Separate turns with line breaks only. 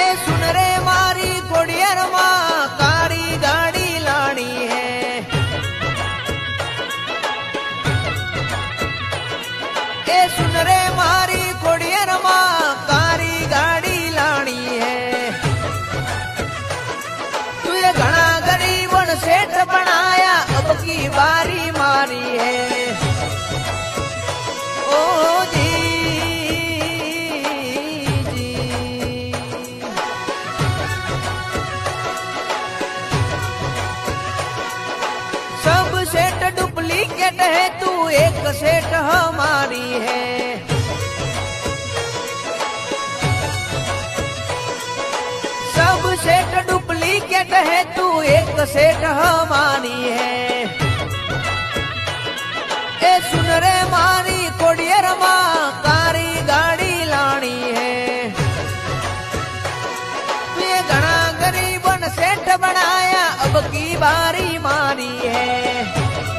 એ સુન રે મારી કોડિયારમાં કાળી ગાડી લાણી હે. એ મારી डुप्लीकेट है, तू एक सेठ हमारी है। सब सेठ डुप्लीकेट है, तू एक सेठ हमारी है। ए, सुन रे मारी, कोडियर माँ, कारी गाड़ी लानी है। ये घना गरीबन सेठ बनाया, अब की बात